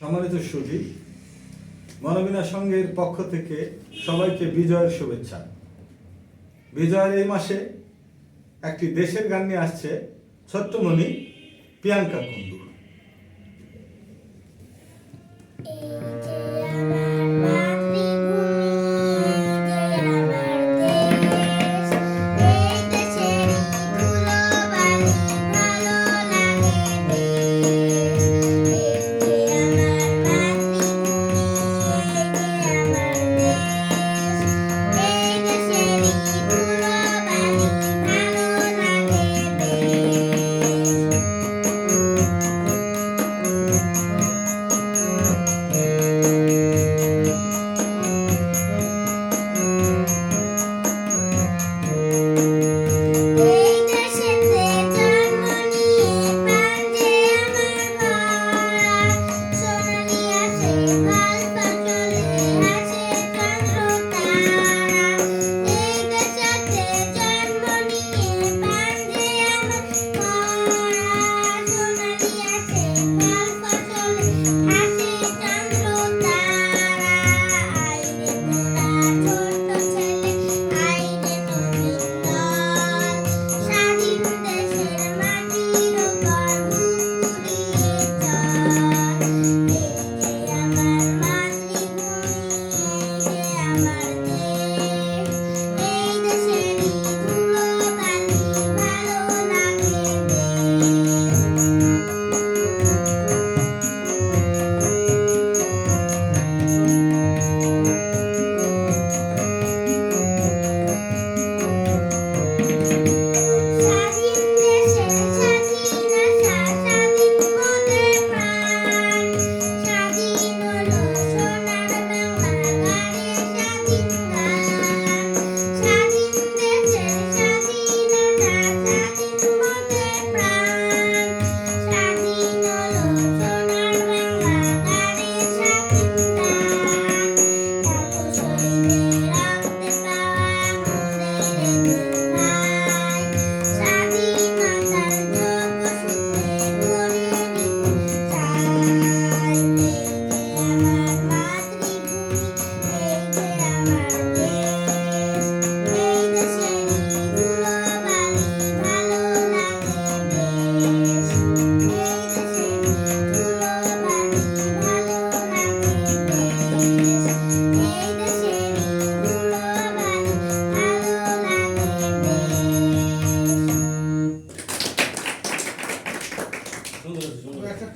সম্মানিত সুধী মনবিনা সংঘের পক্ষ থেকে সবাইকে বিজয়ের শুভেচ্ছা। বিজয়ের এই মাসে একটি দেশের গান নিয়ে আসছে ছোট্টমণি প্রিয়াঙ্কা কুন্ডু। এই যে